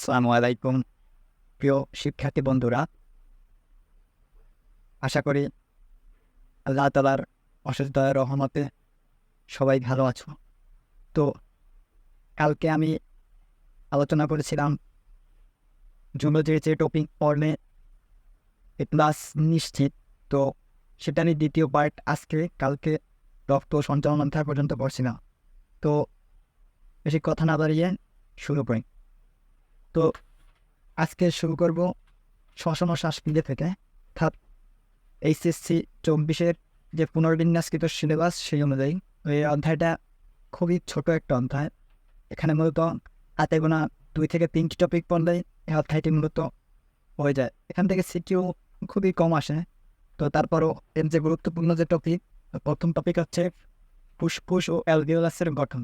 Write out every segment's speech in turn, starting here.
আসসালামু আলাইকুম প্রিয় শিক্ষার্থী বন্ধুরা, আশা করি আল্লাহ তালার অশেষ রহমতে সবাই ভালো আছো। তো কালকে আমি আলোচনা করেছিলাম জুলজির যে টপিক পড়লে এ প্লাস নিশ্চিত। তো সেটা নিয়ে দ্বিতীয় পার্ট আজকে, কালকে রক্ত সঞ্চালন পর্যন্ত পড়ছিলাম। তো বেশি কথা না বাড়িয়ে শুরু করি। তো আজকে শুরু করব শ্বসন ও শ্বাসক্রিয়া থেকে। অর্থাৎ এইচএসসি চব্বিশের যে পুনর্বিন্যাসকৃত সিলেবাস সেই অনুযায়ী। এই অধ্যায়টা খুবই ছোট একটা অধ্যায়। এখানে মূলত হাতে গোনা দুই থেকে তিনটি টপিক পড়লেই এই অধ্যায়টি মূলত হয়ে যায়। এখান থেকে সিটিও খুবই কম আসে। তো তারপরও এর যে গুরুত্বপূর্ণ যে টপিক প্রথম টপিক হচ্ছে ফুসফুস ও অ্যালভিওলাসের গঠন।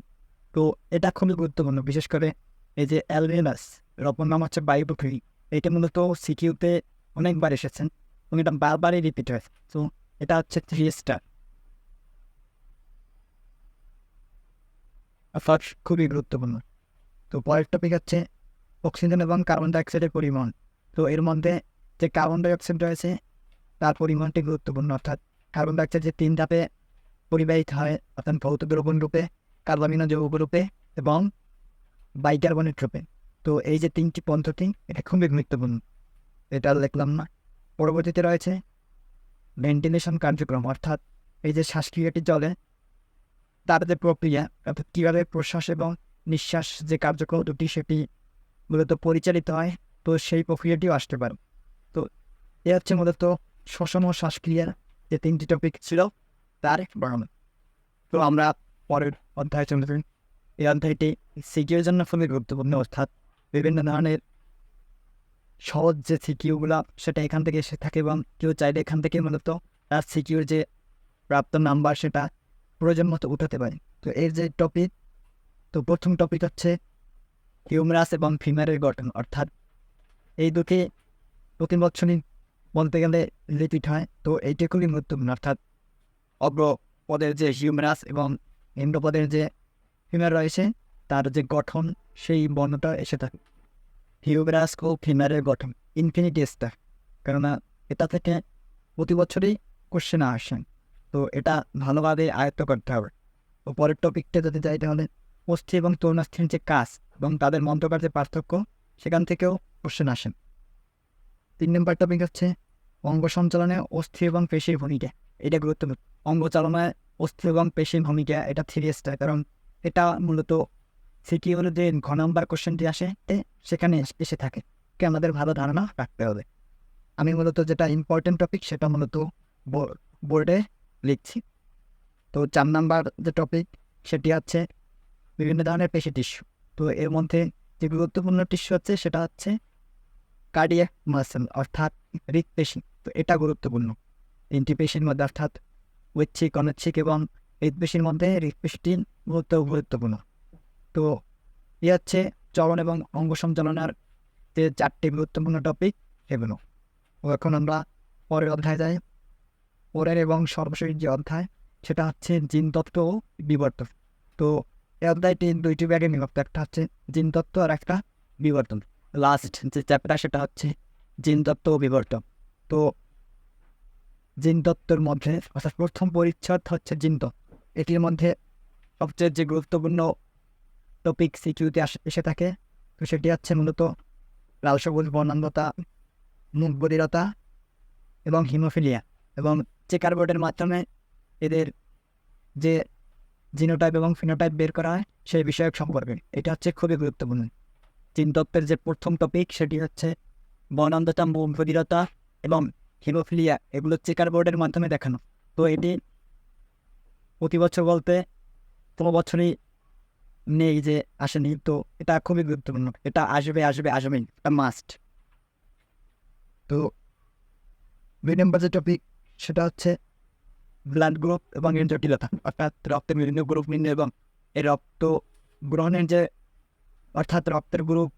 তো এটা খুবই গুরুত্বপূর্ণ, বিশেষ করে এই যে অ্যালভিওলাস। এর অপর নাম হচ্ছে বায়ুপুখুরি এটা মূলত সিকিউতে অনেকবার এসেছেন এবং এটা বারবারই রিপিট হয়েছে। তো এটা হচ্ছে থ্রি স্টার খুবই গুরুত্বপূর্ণ। তো পরের টপিক হচ্ছে অক্সিজেন এবং কার্বন ডাইঅক্সাইডের পরিমাণ। তো এর মধ্যে যে কার্বন ডাইঅক্সাইড রয়েছে, তার পরিমাণটি গুরুত্বপূর্ণ। অর্থাৎ কার্বন ডাইঅক্সাইড যে তিন ধাপে পরিবাহিত হয়, অর্থাৎ ভৌত দ্রবণ রূপে কার্বমিন যৌগ রূপে এবং বাইকার্বনেট রূপে। তো এই যে তিনটি পদ্ধতি, এটা খুবই গুরুত্বপূর্ণ। এটা লিখলাম না। পরবর্তীতে রয়েছে ভেন্টিলেশন কার্যক্রম, অর্থাৎ এই যে শ্বাসক্রিয়াটি চলে, তার যে প্রক্রিয়া, অর্থাৎ কীভাবে প্রশ্বাস এবং নিঃশ্বাস যে কার্যক্রম দুটি, সেটি মূলত পরিচালিত হয়, তো সেই প্রক্রিয়াটিও আসতে পারে। তো এ হচ্ছে মূলত শ্বসন ও শ্বাসক্রিয়ার যে তিনটি টপিক ছিল, তার বর্ণনা। তো আমরা পরের অধ্যায় চলে এই অধ্যায়টি সিকিউর জন্য খুবই গুরুত্বপূর্ণ, অর্থাৎ বিভিন্ন ধরনের সহজ যে সিকিউগুলো সেটা এখান থেকে এসে থাকে এবং কেউ চাইলে এখান থেকে মূলত তার সিকিউর যে প্রাপ্ত নাম্বার সেটা প্রয়োজন মতো উঠাতে পারে। তো এর যে টপিক তো প্রথম টপিক হচ্ছে হিউমারাস এবং ফিমারের গঠন। অর্থাৎ এই দুটি প্রতি বছরই বলতে গেলে রিপিট হয়। তো এইটা খুবই গুরুত্বপূর্ণ। অর্থাৎ অগ্র পদের যে হিউমারাস এবং নিম্ন যে ফিমার রয়েছে তার যে গঠন, সেই বর্ণটা এসে থাকে। হিউমারাস ও ফিমারের গঠন ইনফিনিটি স্টার কেননা এটা থেকে প্রতি বছরই কোশ্চেন আসেন তো এটা ভালোভাবে আয়ত্ত করতে হবে। তো পরের টপিকটা যদি যাই তাহলে অস্থি এবং তরুণাস্থির যে কাজ এবং তাদের মন্ত্রকার যে পার্থক্য, সেখান থেকেও কোশ্চেন আসেন তিন নম্বর টপিক হচ্ছে অঙ্গ সঞ্চালনে অস্থি এবং পেশির ভূমিকা, এটা গুরুত্বপূর্ণ। অঙ্গ চালনায় অস্থি এবং পেশির ভূমিকা এটা থ্রি স্টার কারণ এটা মূলত সিটি হলো যে ঘ নম্বর কোশ্চেনটি আসে সেখানে এসে থাকে। কে আমাদের ভালো ধারণা রাখতে হবে। আমি মূলত যেটা ইম্পর্টেন্ট টপিক সেটা মূলত বোর্ডে লিখছি। তো চার নাম্বার যে টপিক সেটি হচ্ছে বিভিন্ন ধরনের পেশি টিস্যু তো এর মধ্যে যে গুরুত্বপূর্ণ টিস্যু হচ্ছে সেটা হচ্ছে কার্ডিয়াক মাসেল অর্থাৎ হৃদপেশি তো এটা গুরুত্বপূর্ণ। তিনটি পেশির মধ্যে অর্থাৎ ঐচ্ছিক অনৈচ্ছিক এবং হৃদপেশির মধ্যে হৃদপেশিটি গুরুত্ব গুরুত্বপূর্ণ। তো এ হচ্ছে চলন এবং অঙ্গ সঞ্চালনার যে চারটি গুরুত্বপূর্ণ টপিক এগুলো ও এখন আমরা পরের অধ্যায় যাই। পরের এবং সর্বশেষ যে অধ্যায়, সেটা হচ্ছে জিনতত্ত্ব ও বিবর্তন। তো এই অধ্যায়টি দুইটি ব্যাগে বিভক্ত। একটা হচ্ছে জিনতত্ত্ব আর একটা বিবর্তন। লাস্ট যে চ্যাপ্টার সেটা হচ্ছে জিনতত্ত্ব ও বিবর্তন। তো জিনতত্ত্বের মধ্যে অর্থাৎ প্রথম পরিচ্ছদ হচ্ছে জিনতত্ত্ব এটির মধ্যে সবচেয়ে যে গুরুত্বপূর্ণ টপিক সিকিউতে এসে থাকে। তো সেটি হচ্ছে মূলত লাল সবুজ, বর্ণান্ধতা মুখ এবং হিমোফিলিয়া এবং চেকার বোর্ডের মাধ্যমে এদের যে জিনোটাইপ এবং ফিনোটাইপ বের করা হয়, সেই বিষয়ক সম্পর্কে। এটা হচ্ছে খুবই গুরুত্বপূর্ণ। জিনতত্ত্বের যে প্রথম টপিক সেটি হচ্ছে বর্ণান্ধতা মুখ বধিরতা এবং হিমোফিলিয়া। এগুলো চেকার বোর্ডের মাধ্যমে দেখানো। তো এটি প্রতি বছর বলতে কোনো বছরই নেই যে আসেনি। তো এটা খুবই গুরুত্বপূর্ণ। এটা আসবে আসবে, আসবেই। এটা মাস্ট তো দুই নম্বর যে টপিক সেটা হচ্ছে ব্লাড গ্রুপ এবং এর জটিলতা অর্থাৎ রক্তের বিভিন্ন গ্রুপ নির্ণয় এবং এই রক্ত গ্রহণের যে, অর্থাৎ রক্তের গ্রুপ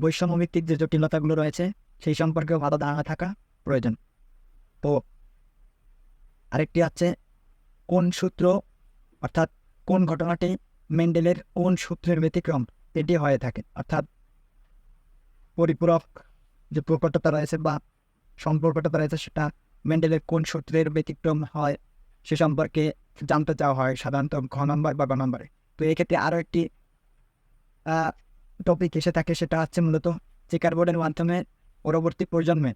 বৈষম্য ভিত্তিক যে জটিলতাগুলো রয়েছে, সেই সম্পর্কেও ভালো ধারণা থাকা প্রয়োজন। তো আরেকটি আছে কোন সূত্র, অর্থাৎ কোন ঘটনাটি মেন্ডেলের কোন সূত্রের ব্যতিক্রম এটি হয়ে থাকে। অর্থাৎ পরিপূরক যে প্রকটতা রয়েছে বা সম্পর্কটা রয়েছে, সেটা মেন্ডেলের কোন সূত্রের ব্যতিক্রম হয় সে সম্পর্কে জানতে চাওয়া হয় সাধারণত ঘ নম্বর বা গ নম্বরে। তো এক্ষেত্রে আরও একটি টপিক এসে থাকে, সেটা হচ্ছে মূলত চেকার বোর্ডের মাধ্যমে পরবর্তী প্রজন্মে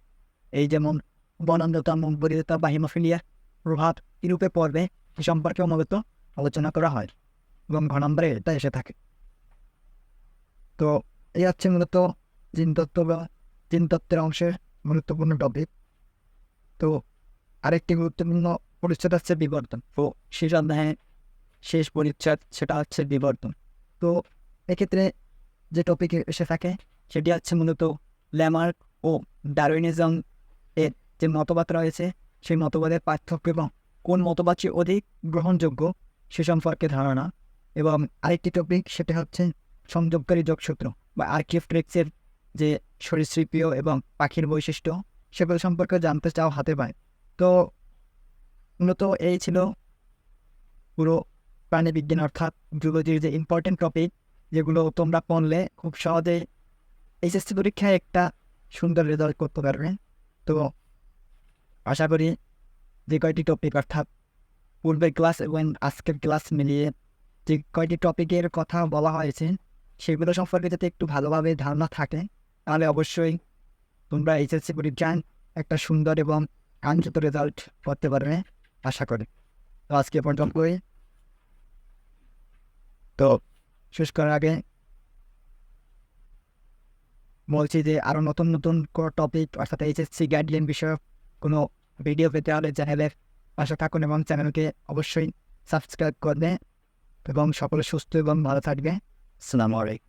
এই যেমন বনন্দতা মুখবরিতা বা হিমোফিলিয়া প্রভাব কিরূপে পড়বে সে সম্পর্কেও মূলত আলোচনা করা হয়। এবং ঘ নম্বরে এটা এসে থাকে। তো এই হচ্ছে মূলত জিনতত্ত্ব বা জিনতত্ত্বের অংশের গুরুত্বপূর্ণ টপিক তো আরেকটি গুরুত্বপূর্ণ পরিচ্ছদ হচ্ছে বিবর্তন। তো শেষ অধ্যায়ে শেষ পরিচ্ছদ সেটা হচ্ছে বিবর্তন। তো এক্ষেত্রে যে টপিক এসে থাকে সেটি হচ্ছে মূলত ল্যামার্ক ও ডারউইনিজম এর যে মতবাদ রয়েছে সেই মতবাদের পার্থক্য এবং কোন মতবাদটি অধিক গ্রহণযোগ্য সে সম্পর্কে ধারণা। এবং আরেকটি টপিক সেটা হচ্ছে সংযোগকারী যোগসূত্র বা আর্কিফট্রিক্সের যে সরীসৃপীয় এবং পাখির বৈশিষ্ট্য সেগুলো সম্পর্কে জানতে চাও হাতে পায়। তো মূলত এই ছিল পুরো প্রাণীবিজ্ঞান অর্থাৎ জুলজির যে ইম্পর্টেন্ট টপিক যেগুলো তোমরা পড়লে খুব সহজে এইচএসসি পরীক্ষায় একটা সুন্দর রেজাল্ট করতে পারবে। তো আশা করি যে কয়টি টপিক অর্থাৎ পূর্বের ক্লাস এবং আজকের ক্লাস মিলিয়ে যে কয়টি টপিকের কথা বলা হয়েছে, সেগুলো সম্পর্কে যাতে একটু ভালোভাবে ধারণা থাকে, তাহলে অবশ্যই তোমরা এইচএসসি পরীক্ষায় একটা সুন্দর এবং কাঙ্ক্ষিত রেজাল্ট করতে পারবে, আশা করি। তো আজকে পর্যন্তই। তো শেষ করার আগে বলছি যে আরও নতুন নতুন কোনো টপিক অর্থাৎ এইচএসসি গাইডলাইন বিষয়ক কোনো ভিডিও পেতে হলে চ্যানেলের পাশে থাকুন এবং চ্যানেলকে অবশ্যই সাবস্ক্রাইব করবে। এবং সকলে সুস্থ এবং ভালো থাকবে সালাম আলাইকুম।